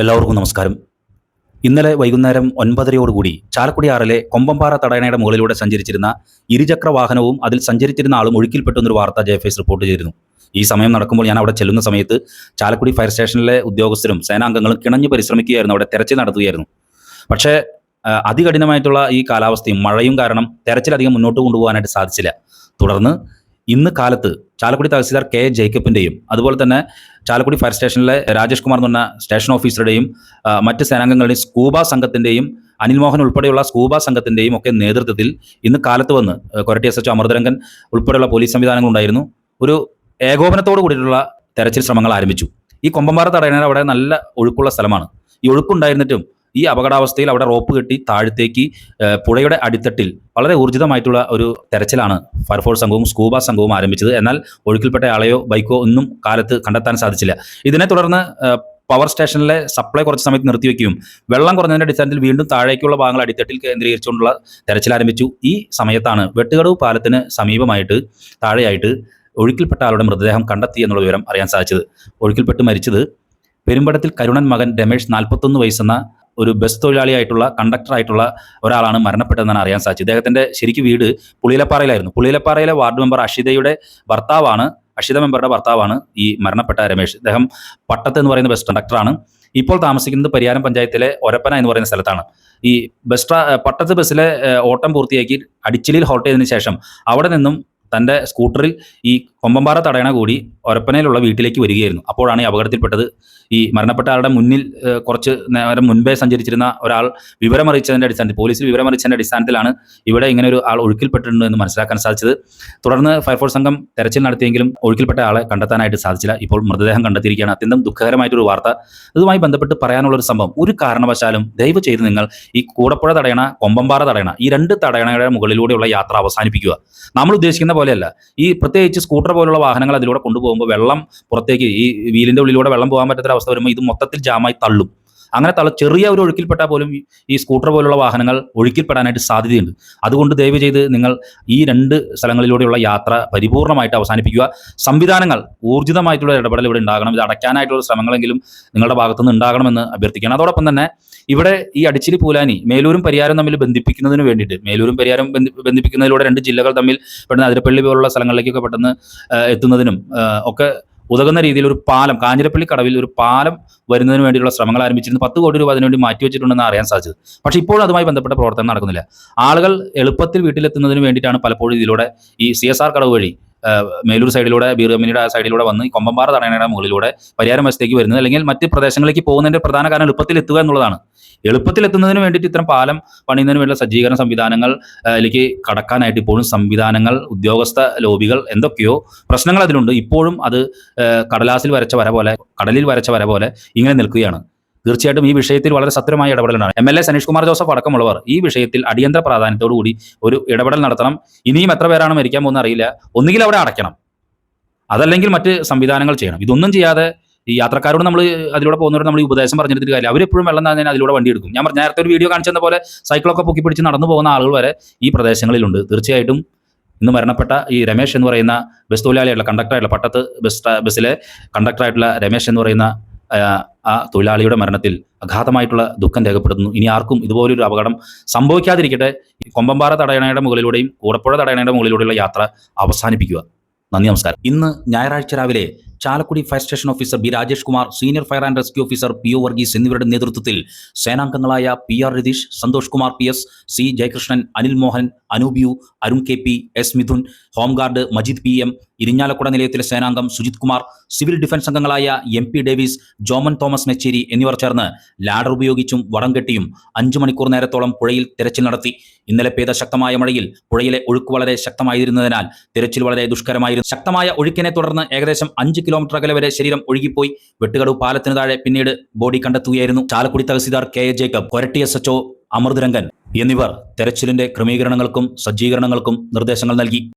എല്ലാവർക്കും നമസ്കാരം. ഇന്നലെ വൈകുന്നേരം ഒൻപതരയോടുകൂടി ചാലക്കുടിയാറിലെ കൊമ്പമ്പാറ തടയണയുടെ മുകളിലൂടെ സഞ്ചരിച്ചിരുന്ന ഇരുചക്ര വാഹനവും അതിൽ സഞ്ചരിച്ചിരുന്ന ആളും ഒഴുക്കിൽപ്പെട്ടെന്നൊരു വാർത്ത ജെ റിപ്പോർട്ട് ചെയ്തിരുന്നു. ഈ സമയം നടക്കുമ്പോൾ ഞാൻ അവിടെ ചെല്ലുന്ന സമയത്ത് ചാലക്കുടി ഫയർ സ്റ്റേഷനിലെ ഉദ്യോഗസ്ഥരും സേനാംഗങ്ങളും കിണഞ്ഞു പരിശ്രമിക്കുകയായിരുന്നു. അവിടെ തെരച്ചിൽ നടത്തുകയായിരുന്നു. പക്ഷേ അതികഠിനമായിട്ടുള്ള ഈ കാലാവസ്ഥയും മഴയും കാരണം തെരച്ചിലധികം മുന്നോട്ട് കൊണ്ടുപോകാനായിട്ട് സാധിച്ചില്ല. തുടർന്ന് ഇന്ന് കാലത്ത് ചാലക്കുടി തഹസിൽദാർ കെ ജേക്കബിന്റെയും അതുപോലെ തന്നെ ചാലക്കുടി ഫയർ സ്റ്റേഷനിലെ രാജേഷ് കുമാർ എന്ന് പറഞ്ഞ സ്റ്റേഷൻ ഓഫീസറുടെയും മറ്റ് സേനാംഗങ്ങളുടെയും സ്കൂബ സംഘത്തിന്റെയും അനിൽ മോഹൻ ഉൾപ്പെടെയുള്ള സ്കൂബ സംഘത്തിന്റെയും ഒക്കെ നേതൃത്വത്തിൽ ഇന്ന് കാലത്ത് വന്ന് കൊരട്ടി എസ് എച്ച് അമൃതരംഗൻ ഉൾപ്പെടെയുള്ള പോലീസ് സംവിധാനങ്ങൾ ഉണ്ടായിരുന്നു. ഒരു ഏകോപനത്തോട് കൂടിയിട്ടുള്ള തെരച്ചിൽ ശ്രമങ്ങൾ ആരംഭിച്ചു. ഈ കൊമ്പമ്പാറ തടയണ അവിടെ നല്ല ഒഴുക്കുള്ള സ്ഥലമാണ്. ഈ ഒഴുക്കുണ്ടായിരുന്നിട്ടും ഈ അപകടാവസ്ഥയിൽ അവിടെ റോപ്പ് കെട്ടി താഴത്തേക്ക് പുഴയുടെ അടിത്തട്ടിൽ വളരെ ഊർജിതമായിട്ടുള്ള ഒരു തെരച്ചിലാണ് ഫയർഫോഴ്സ് സംഘവും സ്കൂബ സംഘവും ആരംഭിച്ചത്. എന്നാൽ ഒഴുക്കിൽപ്പെട്ട ആളെയോ ബൈക്കോ ഒന്നും കാലത്ത് കണ്ടെത്താൻ സാധിച്ചില്ല. ഇതിനെ തുടർന്ന് പവർ സ്റ്റേഷനിലെ സപ്ലൈ കുറച്ച് സമയത്ത് നിർത്തിവെക്കുകയും വെള്ളം കുറഞ്ഞതിന്റെ അടിസ്ഥാനത്തിൽ വീണ്ടും താഴേക്കുള്ള ഭാഗങ്ങൾ അടിത്തട്ടിൽ കേന്ദ്രീകരിച്ചുകൊണ്ടുള്ള തെരച്ചിൽ ആരംഭിച്ചു ഈ സമയത്താണ് വെട്ടുകടവ് പാലത്തിന് സമീപമായിട്ട് താഴെയായിട്ട് ഒഴുക്കിൽപ്പെട്ട ആളുടെ മൃതദേഹം കണ്ടെത്തി എന്നുള്ള വിവരം അറിയാൻ സാധിച്ചത്. ഒഴുക്കിൽപ്പെട്ട് മരിച്ചത് പെരുമ്പടത്തിൽ കരുണൻ മകൻ രമേഷ് നാൽപ്പത്തൊന്ന് വയസ്സെന്ന ഒരു ബസ് തൊഴിലാളിയായിട്ടുള്ള കണ്ടക്ടർ ആയിട്ടുള്ള ഒരാളാണ് മരണപ്പെട്ടതെന്നാണ് അറിയാൻ സാധിച്ചത്. ഇദ്ദേഹത്തിന്റെ ശരിക്കും വീട് പുളിയിലപ്പാറയിലായിരുന്നു. പുളിയിലപ്പാറയിലെ വാർഡ് മെമ്പർ അഷിതയുടെ ഭർത്താവാണ് അഷിത മെമ്പറുടെ ഭർത്താവാണ് ഈ മരണപ്പെട്ട രമേശ് ഇദ്ദേഹം പട്ടത്ത് എന്ന് പറയുന്ന ബസ് കണ്ടക്ടറാണ് ഇപ്പോൾ താമസിക്കുന്നത് പരിയാരം പഞ്ചായത്തിലെ ഒരപ്പന എന്ന് പറയുന്ന സ്ഥലത്താണ്. ഈ ബസ് പട്ടത്ത് ബസ്സിലെ ഓട്ടം പൂർത്തിയാക്കി അടിച്ചിലിൽ ഹോൾട്ട് ചെയ്തതിനു ശേഷം അവിടെ നിന്നും തന്റെ സ്കൂട്ടറിൽ ഈ കൊമ്പമ്പാറ തടയണ കൂടി ഒരപ്പനയിലുള്ള വീട്ടിലേക്ക് വരികയായിരുന്നു. അപ്പോഴാണ് ഈ അപകടത്തിൽപ്പെട്ടത്. ഈ മരണപ്പെട്ട ആളുടെ മുന്നിൽ കുറച്ച് നേരം മുൻപേ സഞ്ചരിച്ചിരുന്ന ഒരാൾ വിവരമറിയിച്ചതിന്റെ അടിസ്ഥാനത്തിൽ പോലീസിൽ വിവരമറിയിച്ചതിന്റെ അടിസ്ഥാനത്തിലാണ് ഇവിടെ ഇങ്ങനെ ഒരു ആൾ ഒഴുക്കിൽപ്പെട്ടിട്ടുണ്ട് എന്ന് മനസ്സിലാക്കാൻ സാധിച്ചത്. തുടർന്ന് ഫയർഫോഴ്സ് സംഘം തെരച്ചിൽ നടത്തിയെങ്കിലും ഒഴുക്കിൽപ്പെട്ട ആളെ കണ്ടെത്താനായിട്ട് സാധിച്ചില്ല. ഇപ്പോൾ മൃതദേഹം കണ്ടെത്തിയിരിക്കുകയാണ്. അത്യന്തം ദുഃഖകരമായിട്ടൊരു വാർത്ത. ഇതുമായി ബന്ധപ്പെട്ട് പറയാനുള്ളൊരു സംഭവം ഒരു കാരണവശാലും ദയവ് ചെയ്ത് നിങ്ങൾ ഈ കൂടപ്പുഴ തടയണ കൊമ്പമ്പാറ തടയണ ഈ രണ്ട് തടയണയുടെ മുകളിലൂടെയുള്ള യാത്ര അവസാനിപ്പിക്കുക. നമ്മൾ ഉദ്ദേശിക്കുന്ന പോലെയല്ല. ഈ പ്രത്യേകിച്ച് സ്കൂട്ടർ പോലുള്ള വാഹനങ്ങൾ അതിലൂടെ കൊണ്ടുപോകുമ്പോൾ വെള്ളം പുറത്തേക്ക് ഈ വീലിന്റെ ഉള്ളിലൂടെ വെള്ളം പോകാൻ പറ്റാത്ത അവസ്ഥ വരുമ്പോൾ ഇത് മൊത്തത്തിൽ ജാമായി തള്ളും. അങ്ങനെ തള്ള ചെറിയ ഒരു ഒഴുക്കിൽപ്പെട്ടാൽ പോലും ഈ- സ്കൂട്ടർ പോലുള്ള വാഹനങ്ങൾ ഒഴുക്കിൽപ്പെടാനായിട്ട് സാധ്യതയുണ്ട്. അതുകൊണ്ട് ദയവ് ചെയ്ത് നിങ്ങൾ ഈ രണ്ട് സ്ഥലങ്ങളിലൂടെയുള്ള യാത്ര പരിപൂർണമായിട്ട് അവസാനിപ്പിക്കുക. സംവിധാനങ്ങൾ ഊർജിതമായിട്ടുള്ള ഇടപെടൽ ഇവിടെ ഉണ്ടാകണം. ഇത് അടയ്ക്കാനായിട്ടുള്ള ശ്രമങ്ങളെങ്കിലും നിങ്ങളുടെ ഭാഗത്തുനിന്ന് ഉണ്ടാകണമെന്ന് അഭ്യർത്ഥിക്കുകയാണ്. അതോടൊപ്പം തന്നെ ഇവിടെ ഈ അടിച്ചിരി പൂലാനി മേലൂരും പരിയാരം തമ്മിൽ ബന്ധിപ്പിക്കുന്നതിന് വേണ്ടിയിട്ട് മേലൂരും പരിയാരം ബന്ധിപ്പിക്കുന്നതിലൂടെ രണ്ട് ജില്ലകൾ തമ്മിൽ പെട്ടെന്ന് അതിരപ്പള്ളി പോലുള്ള സ്ഥലങ്ങളിലേക്കൊക്കെ പെട്ടെന്ന് എത്തുന്നതിനും ഒക്കെ ഉതകുന്ന രീതിയിൽ ഒരു പാലം കാഞ്ഞിരപ്പള്ളി കടവിൽ ഒരു പാലം വരുന്നതിന് വേണ്ടിയുള്ള ശ്രമങ്ങൾ ആരംഭിച്ചിരുന്നു. പത്ത് കോടി രൂപ അതിനുവേണ്ടി മാറ്റിവെച്ചിട്ടുണ്ടെന്ന് അറിയാൻ സാധിച്ചത്. പക്ഷേ ഇപ്പോഴും അതുമായി ബന്ധപ്പെട്ട പ്രവർത്തനം നടക്കുന്നില്ല. ആളുകൾ എളുപ്പത്തിൽ വീട്ടിലെത്തുന്നതിന് വേണ്ടിയിട്ടാണ് പലപ്പോഴും ഇതിലൂടെ ഈ സി കടവ് വഴി മേലൂർ സൈഡിലൂടെ ബീർ കമ്പനിയുടെ ആ സൈഡിലൂടെ വന്ന് കൊമ്പമ്പാറ തടയണയുടെ മുകളിലൂടെ പരിയാരം വശത്തേക്ക് വരുന്നത് അല്ലെങ്കിൽ മറ്റ് പ്രദേശങ്ങളിലേക്ക് പോകുന്നതിന്റെ പ്രധാന കാരണം എളുപ്പത്തിൽ എത്തുക എന്നുള്ളതാണ്. എളുപ്പത്തിൽ എത്തുന്നതിന് വേണ്ടിയിട്ട് ഇത്തരം പാലം പണിയുന്നതിന് വേണ്ടിയുള്ള സജ്ജീകരണ സംവിധാനങ്ങൾ അതിലേക്ക് കടക്കാനായിട്ട് ഇപ്പോഴും സംവിധാനങ്ങൾ ഉദ്യോഗസ്ഥ ലോബികൾ എന്തൊക്കെയോ പ്രശ്നങ്ങൾ അതിലുണ്ട്. ഇപ്പോഴും അത് കടലാസിൽ വരച്ച വര പോലെ കടലിൽ വരച്ച വര പോലെ ഇങ്ങനെ നിൽക്കുകയാണ്. തീർച്ചയായിട്ടും ഈ വിഷയത്തിൽ വളരെ സത്യമായ ഇടപെടലാണ് M L A Saneesh Kumar Joseph അടക്കമുള്ളവർ ഈ വിഷയത്തിൽ അടിയന്തര പ്രാധാന്യത്തോടുകൂടി ഒരു ഇടപെടൽ നടത്തണം. ഇനിയും എത്ര പേരാണ് മരിക്കാൻ പോകുന്ന അറിയില്ല. ഒന്നുകിൽ അവിടെ അടയ്ക്കണം. അതല്ലെങ്കിൽ മറ്റ് സംവിധാനങ്ങൾ ചെയ്യണം. ഇതൊന്നും ചെയ്യാതെ ഈ യാത്രക്കാരോട് നമ്മൾ അതിലൂടെ പോകുന്നവരോട് നമ്മൾ ഈ ഉപദേശം പറഞ്ഞിട്ട് കാര്യം അവരെപ്പോഴും വെള്ളം തന്നെ അതിലൂടെ വണ്ടി എടുക്കും. ഞാൻ നേരത്തെ ഒരു വീഡിയോ കാണിച്ചെന്ന പോലെ സൈക്കിളൊക്കെ പൊക്കി പിടിച്ച് നടന്നു പോകുന്ന ആളുകൾ വരെ ഈ പ്രദേശങ്ങളിലുണ്ട്. തീർച്ചയായിട്ടും ഇന്ന് മരണപ്പെട്ട ഈ രമേശ് എന്ന് പറയുന്ന ബസ് തൊഴിലാളിയായിട്ടുള്ള കണ്ടക്ടറായിട്ടുള്ള പട്ടത്ത് ബസ് ബസ്സിലെ കണ്ടക്ടറായിട്ടുള്ള രമേശ് എന്ന് പറയുന്ന ആ, തൊഴിലാളിയുടെ മരണത്തിൽ അഗാധമായിട്ടുള്ള ദുഃഖം രേഖപ്പെടുത്തുന്നു. ഇനി ആർക്കും ഇതുപോലൊരു അപകടം സംഭവിക്കാതിരിക്കട്ടെ. കൊമ്പമ്പാറ തടയണയുടെ മുകളിലൂടെയും കൂടപ്പുഴ തടയണയുടെ മുകളിലൂടെയുള്ള യാത്ര അവസാനിപ്പിക്കുക. നന്ദി നമസ്കാരം. ഇന്ന് ഞായറാഴ്ച രാവിലെ Chalakudy fire station officer B Rajesh Kumar senior fire and rescue officer P O Varghese എന്നിവരുടെ നേതൃത്വത്തിൽ സേനാംഗങ്ങളായ P R Ratheesh Santhosh Kumar P S C Jayakrishnan Anil Mohan Anoop U Arun K P S Mithun home guard Majid P M Irinjalakuda നിലയത്തിലെ സേനാംഗം Sujith Kumar civil defence അംഗങ്ങളായ M P Davis Joman Thomas Nechery എന്നിവർ ചേർന്ന് ladder ഉപയോഗിച്ചും വടം കെട്ടിയും അഞ്ചു മണിക്കൂർ നേരത്തോളം പുഴയിൽ തിരച്ചിൽ നടത്തി. ഇന്നലെ പെയ്ത ശക്തമായ മഴയിൽ പുഴയിലെ ഒഴുക്ക് വളരെ ശക്തമായിരുന്നതിനാൽ തിരച്ചിൽ വളരെ ദുഷ്കരമായിരുന്നു. ശക്തമായ ഒഴുക്കിനെ തുടർന്ന് ഏകദേശം അഞ്ച് കിലോമീറ്റർ അകലെ വരെ ശരീരം ഒഴുകിപ്പോയി. വെട്ടുകടവ് പാലത്തിന് താഴെ പിന്നീട് ബോഡി കണ്ടെത്തുകയായിരുന്നു. Chalakudy tahsildar K. A. Jacob Koratty S. HO Amritharangan എന്നിവർ തെരച്ചിലിന്റെ ക്രമീകരണങ്ങൾക്കും സജ്ജീകരണങ്ങൾക്കും നിർദ്ദേശങ്ങൾ നൽകി.